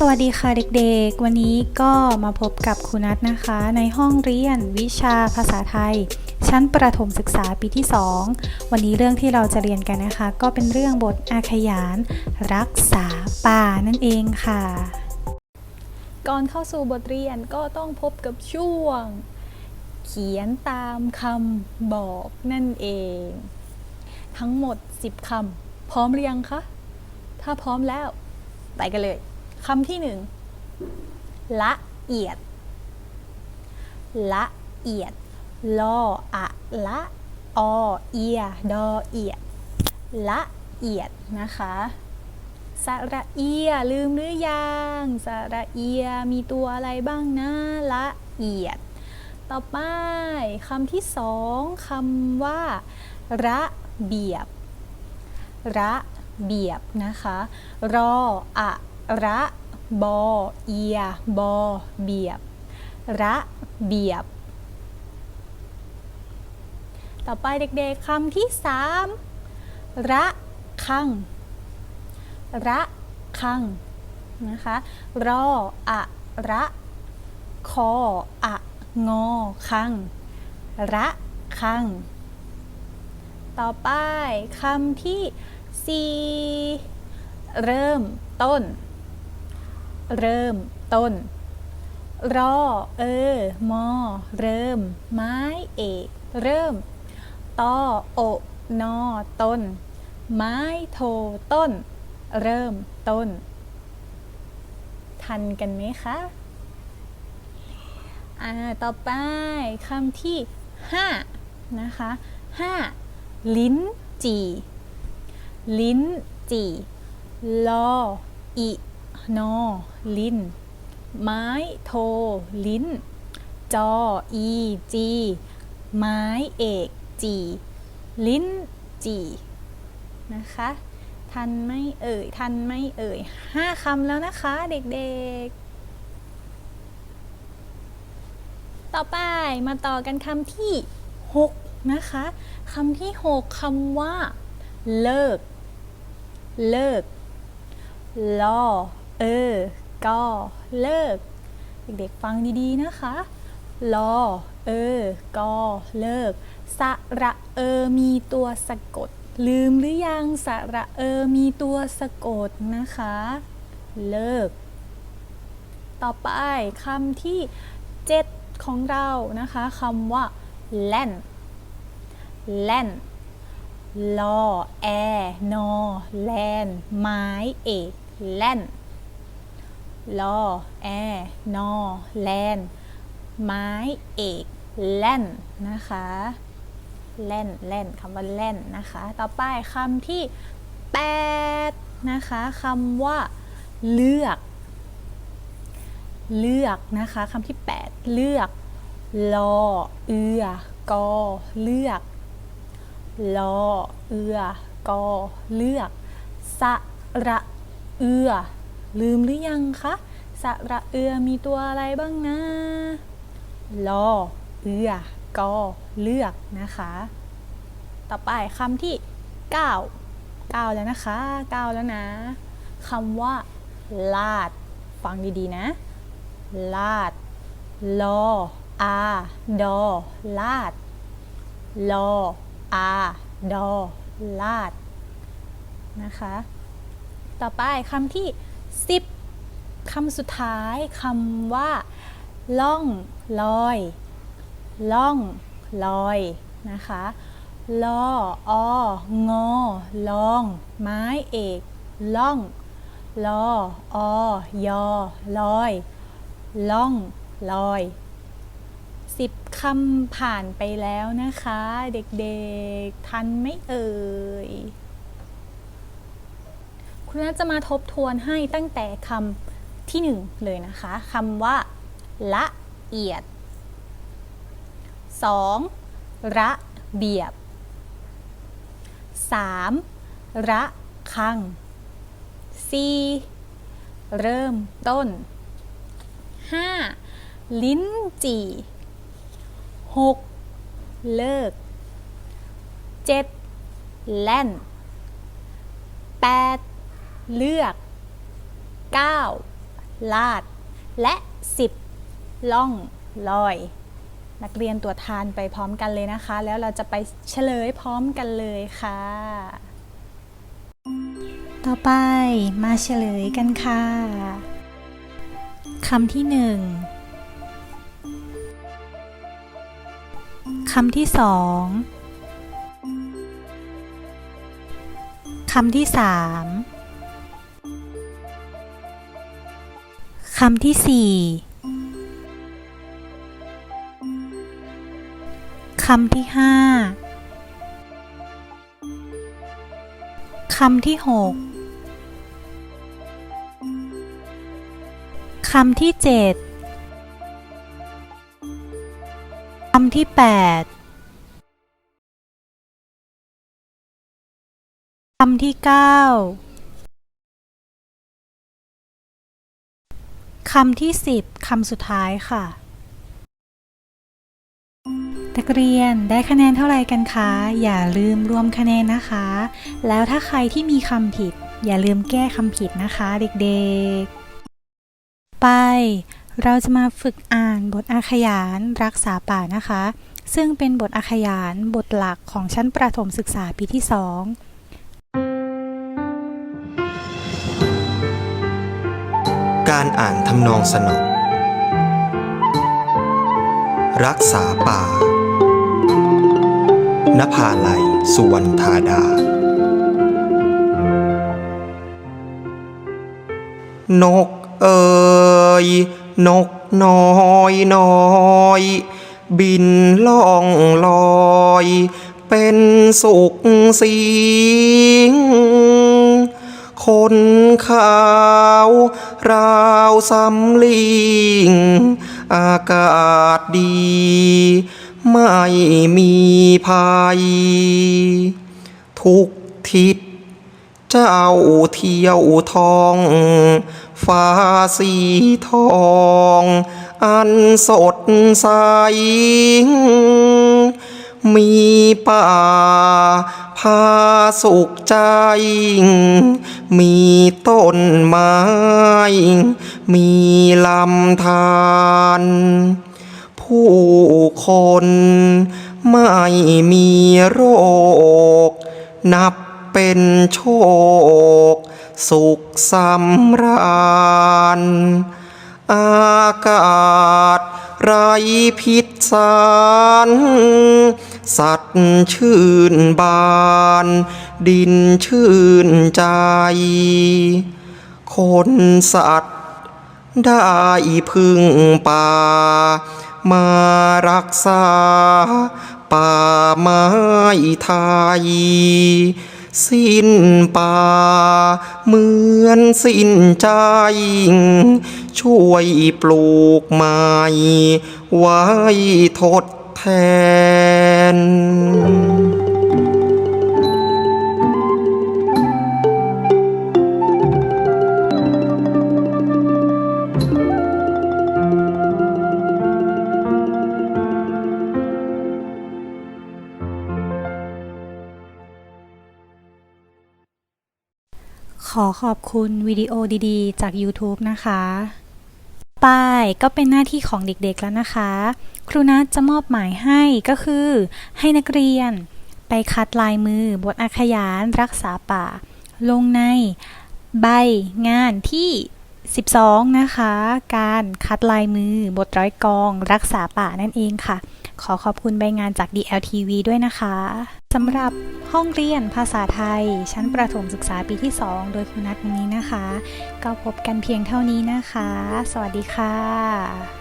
สวัสดีค่ะเด็กๆ วันนี้ก็มาพบกับครูนัทนะคะ ในห้องเรียนวิชาภาษาไทย ชั้นประถมศึกษาปีที่ 2 วันนี้เรื่องที่เราจะเรียนกันนะคะ ก็เป็นเรื่องบทอาขยาน รักษาป่านั่นเองค่ะ ก่อนเข้าสู่บทเรียนก็ต้องพบกับช่วง เขียนตามคำบอกนั่นเอง ทั้งหมด 10คำพร้อมหรือยังคะถ้าพร้อมแล้วไปกันเลย คำที่หนึ่งละเอียด ละเอียดลออะละอเอียดอเอียด ละเอียดนะคะสระเอียลืมหรือยังสระเอียมีตัวอะไรบ้างนะละเอียด ต่อไปคำที่สองคำว่า ระเบียบ ระเบียบนะคะ รออะ ระบอเอียบอเบียบ ระเบียบ ต่อไปเด็กๆคำที่สามระคัง ระคังนะคะ รออะระคออะ งอ คัง ระคัง ต่อไปคำที่สี่เริ่มต้น เริ่มต้น รอ เออ มอ เริ่ม ไม้เอก เริ่มตอโอนอต้น ไม้โทต้น เริ่มต้น ทันกันไหมคะอ่าต่อไปคำที่ 5 นะคะ 5 ลิ้นจี ลิ้นจี ลออินอ ลิ้น ไม้ โท ลิ้น จอ อี จี ไม้เอก จี ลิ้น จี นะคะ ทันไม่เอ่ย ทันไม่เอ่ยห้าคำแล้วนะคะ เด็กๆต่อไปมาต่อกันคำที่ 6 นะคะคำที่ 6คำว่า เลิก เลิกลอเออ ก็เลิก เด็กๆฟังดีๆนะคะลอเออก็เลิก สระเออมีตัวสะกด ลืมหรือยังสระเออมีตัวสะกดนะคะ เลิก ต่อไปคำที่ 7 ของเรานะคะคำว่าแล่นแล่นลอแอนอแลนไม้เอกแล่น ลอ แอ นอ แลน ไม้ เอก แล่น นะคะ แล่น แล่นคำว่าแล่นนะคะ ต่อไปคำที่ 8 นะคะคำว่า เลือก เลือกนะคะคำที่ 8 เลือก ลอ เอือ กอ เลือก ลอ เอือ กอ เลือก สระ เอือ ลืมหรือยังคะ สระเอือมีตัวอะไรบ้างนะลอเอือกอเลือกนะคะ ต่อไปคำที่ 9 9 แล้วนะคะ 9 แล้วนะคำว่า ลาด ฟังดีๆนะ ลาดลออาดอลาดลออาดอลาดนะคะ ต่อไปคำที่ 10คำสุดท้ายคำว่า ล่องลอย ล่องลอยนะคะลอองอลอง ไม้เอก ล่องลออยอลอย ล่องลอยสิบคำผ่านไปแล้วนะคะ เด็กๆ ทันไม่เอ่ย คุณน่าจะมาทบทวนให้ตั้งแต่คำที่หนึ่งเลยนะคะคำว่า ละเอียด 2. ระเบียบ 3. ระคัง 4. เริ่มต้น 5. ลิ้นจี่ 6. เลิก 7. แล่น 8. เลือก 9. ลาด และ 10 ล่องลอย นักเรียนตัวทานไปพร้อมกันเลยนะคะ แล้วเราจะไปเฉลยพร้อมกันเลยค่ะ ต่อไปมาเฉลยกันค่ะคำที่หนึ่งคำที่สองคำที่สาม คำที่สี่คำที่ห้าคำที่หกคำที่เจ็ดคำที่แปดคำที่เก้าำที่สิบคำสุดท้ายค่ะ นักเรียนได้คะแนนเท่าไรกันคะ อย่าลืมรวมคะแนนนะคะ แล้วถ้าใครที่มีคำผิด อย่าลืมแก้คำผิดนะคะเด็กๆ ไปเราจะมาฝึกอ่านบทอาขยานรักษาป่านะคะ ซึ่งเป็นบทอาขยานบทหลักของชั้นประถมศึกษาปีที่ 2 การอ่านทำนองสนอรักษาป่านภาลัย สุวรรณธาดา นกเอ่ยนกน้อยน้อย บินล่องลอย เป็นสุขสิง คนขาวราวสำลิง อากาศดี ไม่มีภัย ทุกทิศเจ้าเที่ยวทองฟ้าสีทอง อันสดใส มีป่าาสุขใจ มีต้นไม้ มีลำธารผู้คนไม่มีโรค นับเป็นโชค สุขสำราญ อากาศไรพิษสาร สัตว์ชื่นบาน ดินชื่นใจ คนสัตว์ได้พึ่งป่า มารักษา ป่าไม้ไทย สิ้นป่า เหมือนสิ้นใจช่วยปลูกใหม่ไว้ทด น ขอขอบคุณวิดีโอดีๆ จาก YouTube นะคะ ไปก็เป็นหน้าที่ของเด็กๆแล้วนะคะ ครูนัทจะมอบหมายให้ก็คือ ให้นักเรียน ไปคัดลายมือบทอาขยานรักษาป่า ลงในใบงานที่ 12 นะคะ การคัดลายมือบทร้อยกอง รักษาป่านั่นเองค่ะ ขอขอบคุณใบงานจาก DLTV ด้วยนะคะ สำหรับห้องเรียนภาษาไทย ชั้นประถมศึกษาปีที่ 2 โดยคุณนัทวันนี้นะคะ ก็พบกันเพียงเท่านี้นะคะ สวัสดีค่ะ